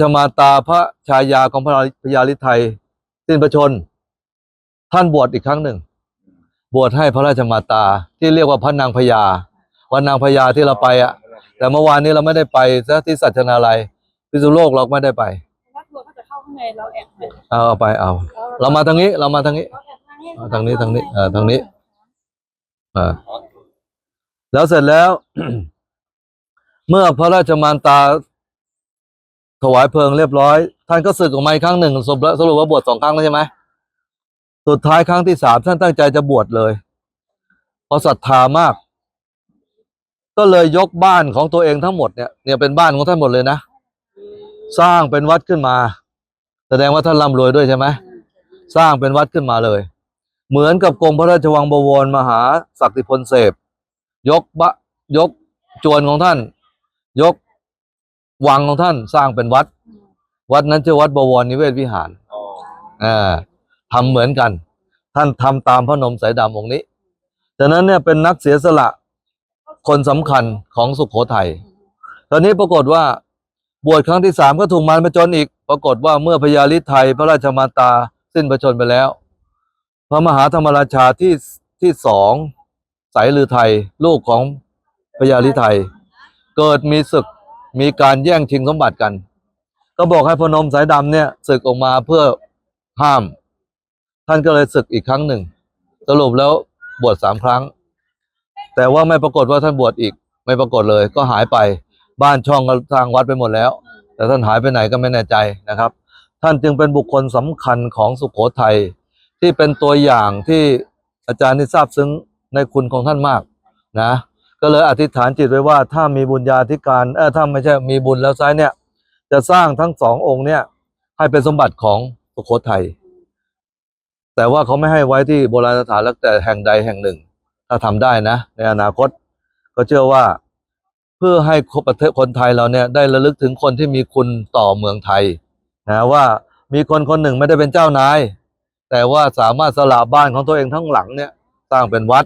ชมาตาพระชายาของพระพญาลิไทยสิ้นพระชน ท่านบวชอีกครั้งหนึ่ง บวชให้พระราชมาตาที่เรียกว่าพระนางพญาวันนางพญาที่เราไปอะ แต่เมื่อวานนี้เราไม่ได้ไปซะที่สัชนาลัยพิษณุโลกเราไม่ได้ไปถ้าทัวร์ก็จะเข้าข้างในเราแอบไปเอาเอาไปเอา เรามาทางนี้เรามาทางนี้เราแอบทางนี้เอาทางนี้ทางนี้เออทางนี้อ่าแล้วเสร็จแล้ว เมื่อพระราชมารตา ถวายเพลิงเรียบร้อย ท่านก็สึกออกมาอีกครั้งหนึ่งสรุปแล้วสรุปว่าบวชสองครั้งแล้วใช่ไหมสุดท้ายครั้งที่สามท่านตั้งใจจะบวชเลยเพราะศรัทธามาก ก็เลยยกบ้านของตัวเองทั้งหมดเนี่ยเนี่ยเป็นบ้านของท่านหมดเลยนะสร้างเป็นวัดขึ้นมา แสดงว่าท่านร่ำรวยด้วยใช่ไหมสร้างเป็นวัดขึ้นมาเลย เหมือนกับกรมพระราชวังบวรมหาศักดิพลเสพยกบะยกจวนของท่าน ยก วังของท่านสร้างเป็นวัด วัดนั้นชื่อวัดบวรนิเวศวิหารอ่าทำเหมือนกัน ท่านทำตามพระนมสายดำองค์นี้ฉะนั้นเนี่ยเป็นนักเสียสละคนสำคัญของสุขโขทัยตอนนี้ปรากฏว่าบวชครั้งที่สามก็ถูกมันมาจนอีก ปรากฏว่าเมื่อพญาลิไทยพระราชมาตาสิ้นพระชนม์ไปแล้ว พระมหาธรรมราชาที่ที่สองสายลือไทย ลูกของพญาลิไทย เกิดมีศึก มีการแย่งชิงสมบัติกัน ก็บอกให้พนมสายดำเนี่ยศึกออกมาเพื่อห้าม ท่านก็เลยศึกอีกครั้งหนึ่ง สรุปแล้วบวชสามครั้ง แต่ว่าไม่ปรากฏว่าท่านบวชอีก ไม่ปรากฏเลยก็หายไปบ้านช่องก็สร้างวัดไปหมดแล้ว แต่ท่านหายไปไหนก็ไม่แน่ใจนะครับ ท่านจึงเป็นบุคคลสำคัญของสุขโขทัยที่เป็นตัวอย่างที่อาจารย์นี่ทราบซึ้งในคุณของท่านมากนะ ก็เลยอธิษฐานจิตไว้ว่าถ้ามีบุญญาธิการเออถ้าไม่ใช่มีบุญแล้วไซเนี่ย จะสร้างทั้งสององค์เนี่ย ให้เป็นสมบัติของสุโขทัยแต่ว่าเขาไม่ให้ไว้ที่โบราณสถานแล้วแต่แห่งใดแห่งหนึ่ง ถ้าทำได้นะ ในอนาคต ก็เชื่อว่าเพื่อให้ประเทศคนไทยเราเนี่ย ได้ระลึกถึงคนที่มีคุณต่อเมืองไทยนะว่ามีคนคนหนึ่งไม่ได้เป็นเจ้านาย แต่ว่าสามารถสละบ้านของตัวเองทั้งหลังเนี่ย สร้างเป็นวัด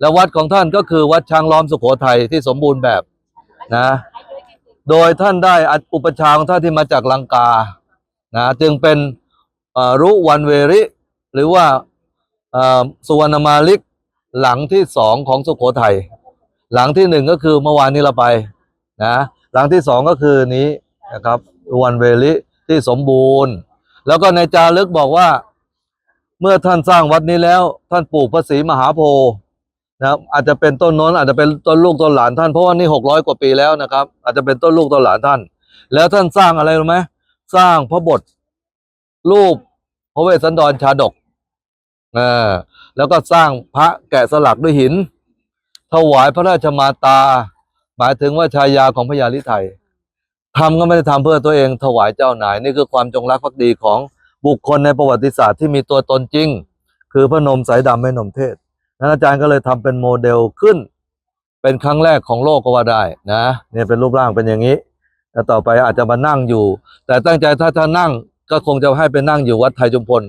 และวัดของท่านก็คือวัดช้างล้อมสุโขทัยที่สมบูรณ์แบบนะ โดยท่านได้อุปชาของท่านที่มาจากลังกานะจึงเป็นรุวันเวริ หรือว่าสุวรรณมาลิกหลังที่สองของสุโขทัยหลังที่หนึ่งก็คือเมื่อวานนี้เราไปนะหลังที่สองก็คือนี้นะครับวรรณเวริที่สมบูรณ์ แล้วก็ในจารึกบอกว่า เมื่อท่านสร้างวัดนี้แล้ว ท่านปลูกพระศรีมหาโพธิ์ นะครับอาจจะเป็นต้นน้นอาจจะเป็นต้นลูกต้นหลานท่านเพราะว่านี่หกร้อยกว่าปีแล้วนะครับ อาจจะเป็นต้นลูกต้นหลานท่าน แล้วท่านสร้างอะไรรู้ไหมสร้างพระบทรูปพระเวสสันดรชาดกเอแล้วก็สร้างพระแกะสลักด้วยหิน ถวายพระราชมาตา หมายถึงว่าชายาของพญาลิไทยทำก็ไม่ได้ทำเพื่อตัวเองถวายเจ้านายนี่คือความจงรักภักดีของบุคคลในประวัติศาสตร์ที่มีตัวตนจริง คือพระนมสายดำแม่นมเทศ นั้นอาจารย์ก็เลยทำเป็นโมเดลขึ้น เป็นครั้งแรกของโลกก็ว่าได้นะเนี่ยเป็นรูปร่างเป็นอย่างนี้แล้วต่อไปอาจจะมานั่งอยู่ แต่ตั้งใจถ้าถ้านั่งก็คงจะให้ไปนั่งอยู่วัดไทยจุมพล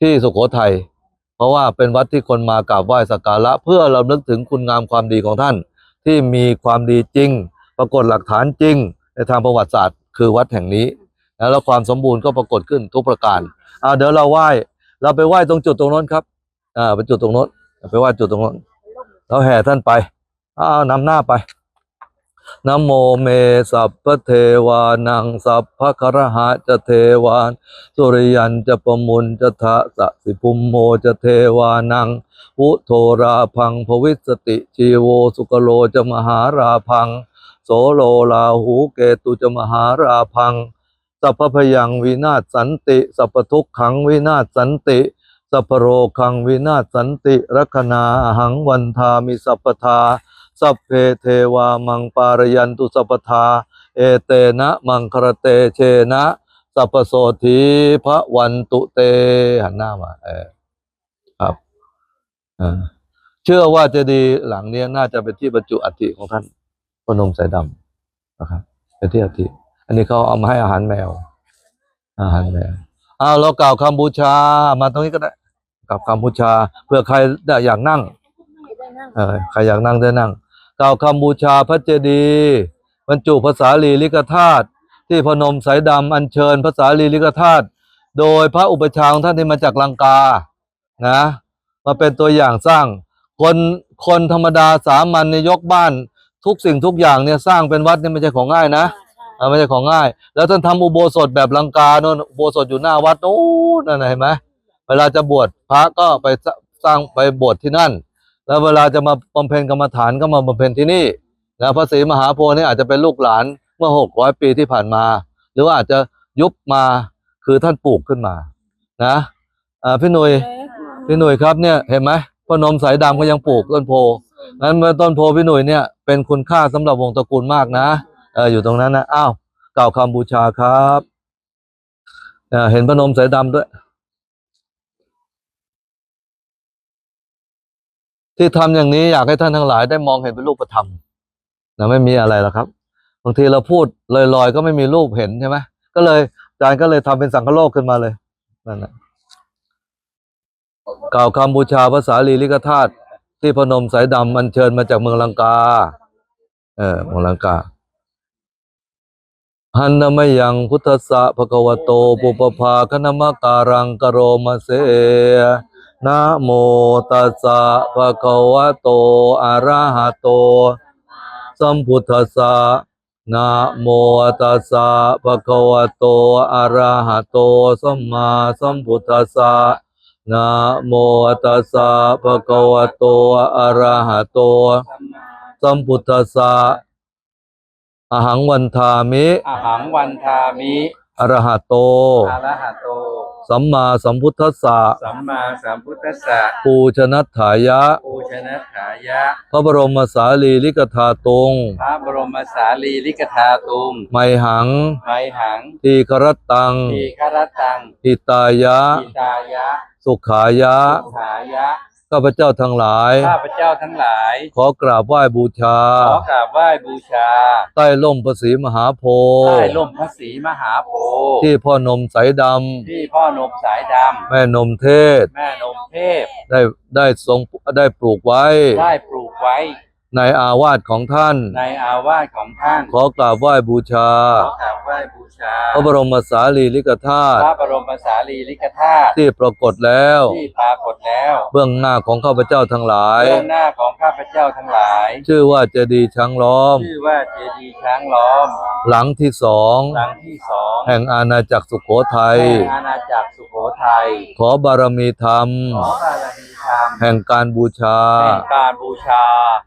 ที่สุโขทัยเพราะว่าเป็นวัดที่คนมากราบไหว้สักการะ เพื่อเราลึกถึงคุณงามความดีของท่าน ที่มีความดีจริง ปรากฏหลักฐานจริง ในทางประวัติศาสตร์ คือวัดแห่งนี้แล้วความสมบูรณ์ก็ปรากฏขึ้นทุกประการอ่าเดี๋ยวเราไหว้เราไปไหว้ตรงจุดตรงโน้นครับอ่าไปจุดตรงโน้น ไปไหว้จุดตรงโน้นเราแห่ท่านไปอ้าวนำหน้าไปนโมเมสัพพเทวานังสัพพะครหะจะเทวานสุริยันจะประมุนจะทะสะสิภุมโมจะเทวานังพุโทราพังภวิสติชีโวสุกโลจะมหาราพัง โสโลลาหูเกตุจะมหาราพังสัพพพยังวินาศสันติ สัพพทุกขังวินาศสันติ สัพโรคังวินาสันติรัคนาหังวันทามิสัพทา สัพเพเทวามังปารยันตุสัพทา เอเตนะมังครเตเชนะสัพโสธีพระวันตุเตหันหน้ามาเออครับเชื่อว่าจะดีหลังเนี้ยน่าจะเป็นที่บรรจุอัฐิของท่านพนมสายดำนะครับเป็นที่อัฐิอันนี้เขาเอามาให้อาหารแมว อาหารแมว อ้าวเรากล่าวคำบูชา มาตรงนี้ก็ได้กล่าวคำบูชา เพื่อใครได้อยากนั่งเออใครอยากนั่งได้นั่ง กล่าวคำบูชาพระเจดีย์บรรจุภาษาลีลิกธาตุที่พนมสายดำอัญเชิญภาษาลีลิกธาตุโดยพระอุปชฌาย์ของท่านที่มาจากลังกานะมาเป็นตัวอย่างสร้างคนคนธรรมดาสามัญเนี่ยยกบ้าน ทุกสิ่งทุกอย่างเนี่ยสร้างเป็นวัดเนี่ยไม่ใช่ของง่ายนะอ่า ไม่ใช่ของง่าย แล้วท่านทำอุโบสถแบบลังกาโน่นอุโบสถอยู่หน้าวัดโน้นนั่นเห็นไหมเวลาจะบวชพระก็ไปสร้างไปบวชที่นั่น แล้วเวลาจะมาบำเพ็ญกรรมฐานก็มาบำเพ็ญที่นี่นะพระศรีมหาโพธิ์นี่อาจจะเป็นลูกหลานเมื่อหกร้อยปีที่ผ่านมา หรือว่าอาจจะยุบมาคือท่านปลูกขึ้นมา นะอ่าพี่หนุ่ยพี่หนุ่ยครับเนี่ยเห็นไหมพนมสายดำก็ยังปลูกต้นโพงั้นเมื่อต้นโพพี่หนุ่ยเนี่ยเป็นคุณค่าสำหรับวงตระกูลมากนะ อออยู่ตรงนั้นนะอ้าวกล่าวคำบูชาครับเห็นพนมสายดำด้วย ที่ทำอย่างนี้อยากให้ท่านทั้งหลายได้มองเห็นเป็นรูปธรรมนะไม่มีอะไรหรอกครับบางทีเราพูดลอยๆ ก็ไม่มีรูปเห็นใช่ไหมก็เลยอาจารย์ก็เลยทำเป็นสังฆโลกขึ้นมาเลยนั่นแหละกล่าวคำบูชาภาษาลีลิกธาตุที่พนมสายดำอัญเชิญมาจากเมืองลังกา เออเมืองลังกา หันนมยังพุทธสะภะคะวะโตปุปภาคณมการังกโรมเสนะโมตัสสะภะคะวะโตอะระหะโต สัมพุทธสะนะโมตัสสะภะคะวะโตอะระหะโต สัมมาสัมพุทธสะนะโมตัสสะภะคะวะโตอะระหะโต สัมพุทธสะ อหังวันทามิอหังวันทามิอรหะโต อะระหะโต สัมมาสัมพุทธัสสะสัมมาสัมพุทธัสสะปูชนัตถายะ ปูชนะถายะ พระบรมสารีริกธาตุง พระบรมสารีริกธาตุงไมหัง ไมหังทีครตัง ทีฆรตังหิตายะ อิตายะสุขายะ สุขายะ ข้าพเจ้าทั้งหลาย ข้าพเจ้าทั้งหลาย ขอกราบไหว้บูชา ขอกราบไหว้บูชา ใต้ล่มพระศรีมหาโพใต้ธิ์ร่มพระศรีมหาโพธิ์ที่พ่อนมสายดที่พ่อนมสายดำแม่นมเทศำแม่นมเทพ ได้ได้ทรงได้ปลูกไว้ ได้ปลูกไว้ ในอาวาสของท่าน ในอาวาสของท่านขอกราบไหว้บูชา ขอกราบไหว้บูชา พระบรมสารีริกธาพตุระบรมสารีริกธาตุที่ปรากฏแล้ว ที่ปรากฏแล้ว เบื้องหน้าของข้าพเจ้าทั้งหลาย เบื้องหน้าของข้าพเจ้าทั้งหลาย ชื่อว่าเจดีย์ช้างล้อม ชื่อว่าเจดีย์ช้างล้อม หลังที่สอง หลังที่สอง แห่งอาณาจักรสุโขทัย แห่งอาณาจักรสุโขทัย ขอบารมีธรรม ขอบารมีธรรม แห่งการบูชา แห่งการบูชา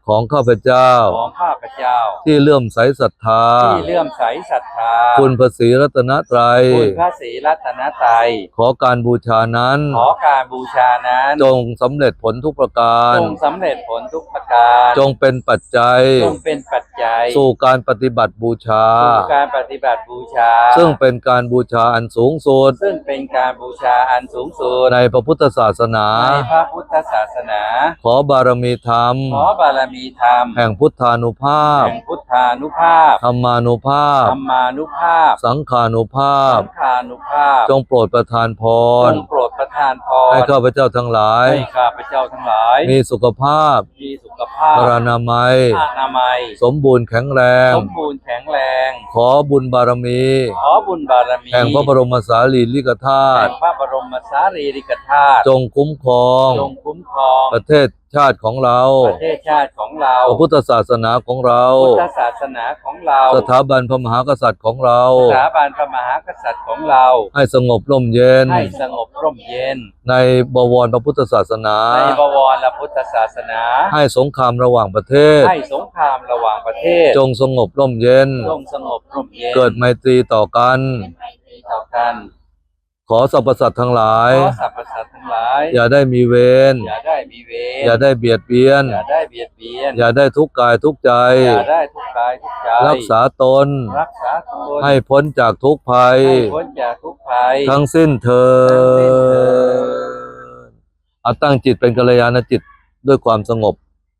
ของข้าพเจ้า ของข้าพเจ้า ที่เลื่อมใสศรัทธา ที่เลื่อมใสศรัทธา คุณพระศรีรัตนตรัย คุณพระศรีรัตนตรัย ขอการบูชานั้น ขอการบูชานั้น จงสำเร็จผลทุกประการ จงสำเร็จผลทุกประการ จงเป็นปัจจัย จงเป็นปัจ จัยสู่การปฏิบัติบูชา สู่การปฏิบัติบูชา ซึ่งเป็นการบูชาอันสูงสุด ซึ่งเป็นการบูชาอันสูงสุด ในพระพุทธศาสนา ในพระพุทธศาสนา ขอบารมีธรรม ขอบารมีธรรม แห่งพุทธานุภาพ แห่งพุทธานุภาพ ธรรมานุภาพ ธรรมานุภาพ สังขานุภาพ สังฆานุภาพ จงโปรดประทานพจรงโปรด ประทานพรให้ข้าพเจ้าทั้งหลาย ให้ข้าพเจ้าทั้งหลาย มีสุขภาพ มีสุขภาพปรานามัยอนามัย สมบูรณ์แข็งแรง สมบูรณ์แข็งแรง ขอบุญบารมี ขอบุญบารมี แห่งพระบรมสารีริกธาแห่ตุงพระบ รมสารีริกธาตุจงคุ้มครอง จงคุ้มครอง ประเทศชาติของเรา ประเทศชาติของเรา พระพุทธศาสนาของเรา พุทธศาสนาของเรา สถาบันพระมหากษัตริย์ของเรา สถาบันพระมหากษัตริย์ของเรา ให้สงบร่มเย็น ให้สงบร่มเย็น ในบวรพระพุทธศาสนา ในบวรพุทธศาสนา ให้สงครามระหว่างประเทศ ให้สงครามระหว่างประเทศ จงสงบร่มเย็น จงสงบร่มเย็น เกิดไมตรีต่อกัน ต่อกันข อสรรพสัตว์ทั้งหลาย ขอสรรพสัตว์ทั้งหลาย อย่าได้มีเวร อย่าได้มีเวร อย่าได้เบียดเบียน อย่าได้เบียดเบียน อย่าได้ทุกข์กายทุกข์ใจ อย่าได้ทุกข์กายทุกข์ใจ รักษาตน รักษาตน ให้พ้นจากทุกข์ภัย ให้พ้นจากทุกข์ภัย ทั้งสิ้นเธอทั้งสิ้นเทอญเอาตั้งจิตเป็นกัลยาณจิตด้วยความสงบ